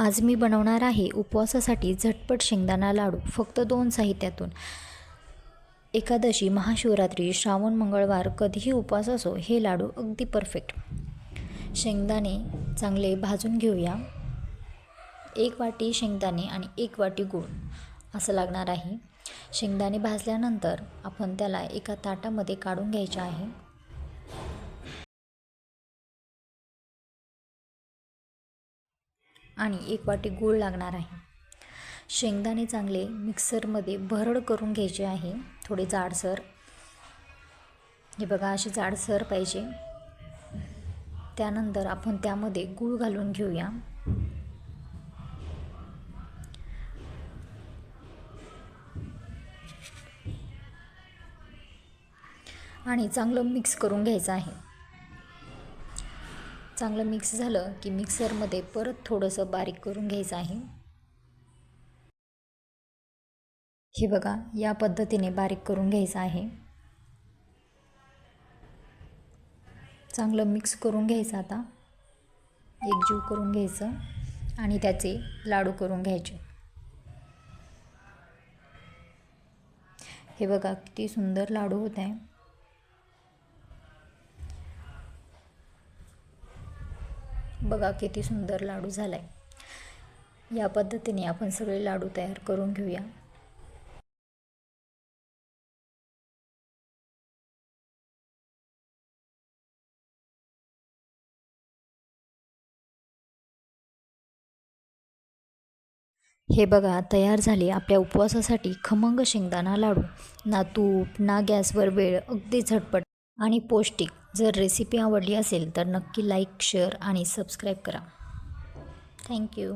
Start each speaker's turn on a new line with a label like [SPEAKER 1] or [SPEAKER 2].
[SPEAKER 1] आज मी बनवणार आहे उपवासासाठी झटपट शेंगदाणा लाडू फक्त दोन साहित्यातून. एकादशी महाशिवरात्री श्रावण मंगळवार कधीही उपवास असो हे लाडू अगदी परफेक्ट शेंगदाणे चांगले भाजून घेऊया. एक वाटी शेंगदाणे आणि एक वाटी गूळ असं लागणार आहे. शेंगदाणे भाजल्यानंतर आपण त्याला एका ताटामध्ये काढून घ्यायचे आहे. आणि एक वाटी गूळ लागणार आहे. शेंगदाणे चांगले मिक्सरमध्ये भरड करून घ्यायचे आहे. थोडे जाडसर. हे बघा असे जाडसर पाहिजे. त्यानंतर आपण त्यामध्ये गूळ घालून घेऊया. आणि चांगलं मिक्स करून घ्यायचं आहे. चांगलं मिक्स झालं की मिक्सरमध्ये परत थोडंसं बारीक करून घ्यायचं आहे. हे बघा या पद्धतीने बारीक करून घ्यायचं आहे. चांगलं मिक्स करून घ्यायचं आता. एकजीव करून घ्यायचं आणि त्याचे लाडू करून घ्यायचे. हे बघा किती सुंदर लाडू होत आहे. बघा किती सुंदर लाडू झाला आहे या पद्धतीने आपण सगळे लाडू तयार करून घेऊया. हे बघा तयार झाले आपल्या उपवासासाठी खमंग शेंगदाणा लाडू. ना तूप ना गॅसवर वेळ अगदी झटपट. आणि पौष्टिक. जर रेसिपी आवडली असेल तर नक्की लाईक शेअर आणि सबस्क्राईब करा. Thank you